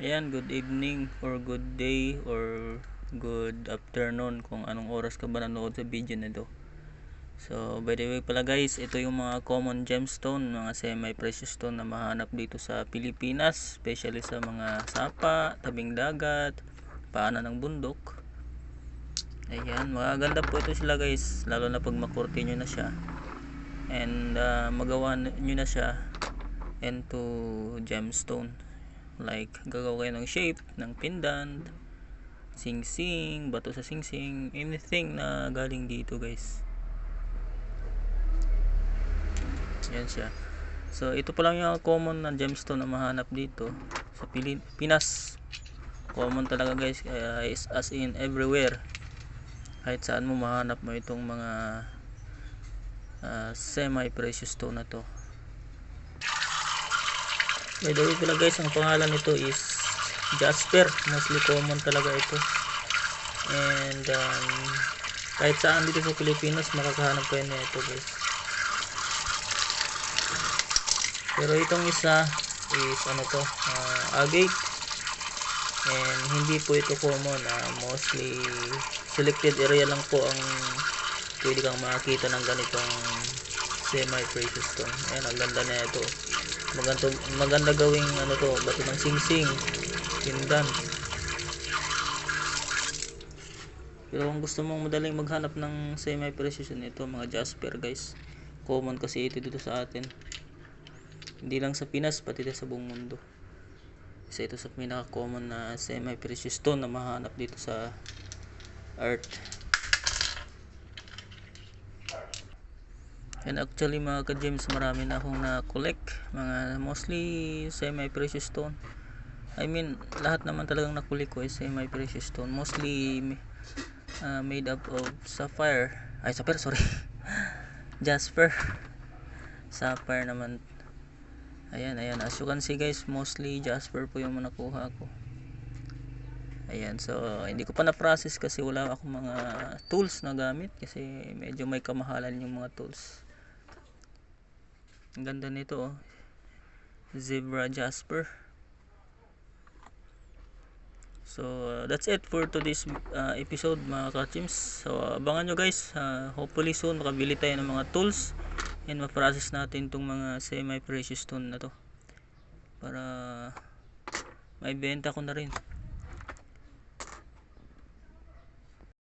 Ayan, good evening or good day or good afternoon kung anong oras ka ba nanood sa video na to. So, by the way pala guys, ito yung mga common gemstone, mga semi-precious stone na mahanap dito sa Pilipinas, especially sa mga sapa, tabing dagat, paanan ng bundok. Ayan, magaganda po ito sila guys, lalo na pag makurti nyo na siya. And ah, magawa nyo na siya into gemstone like gagawa kayo ng shape ng pendant sing-sing, bato sa sing-sing anything na galing dito guys. Yan siya. So ito pa lang yung common na gemstone na mahanap dito sa Pilipinas common talaga guys. Is as in everywhere. Kahit saan mo mahanap mo itong mga ah, semi precious stone na to By the pala guys, ang pangalan nito is Jasper. Mostly common talaga ito. And um, kahit saan dito sa Pilipinas, makakahanap kayo na ito guys. Pero itong isa is ano to, uh, agate. And hindi po ito common. ah, mostly selected area lang po ang pwede kang makakita ng ganitong semi-precious stone. Ayan, ang ganda na ito. Maganda, maganda gawing ano to bato ng singsing. Pindan pero kung gusto mong madaling maghanap ng semi precision ito mga jasper guys common kasi ito dito sa atin. Hindi lang sa Pinas pati sa buong mundo. Isa ito sa pinaka common na semi precious stone na mahanap dito sa earth And actually mga ka-gems marami na akong na-collect. Mga mostly semi-precious stone. I mean lahat naman talagang na-collect ko is semi-precious stone. Mostly uh, made up of sapphire. Ay sapphire sorry. Jasper. Sapphire naman. Ayan ayan. As you can see guys mostly jasper po yung nakuha ko. Ayan, so hindi ko pa na-process kasi wala akong mga tools na gamit kasi medyo may kamahalan yung mga tools. Ang ganda nito oh. Zebra Jasper. So uh, that's it for today's uh, episode mga ka-chimps. So abangan nyo guys. Uh, hopefully soon makabili tayo ng mga tools and ma-process natin itong mga semi-precious stone na to. Para may benta ko na rin.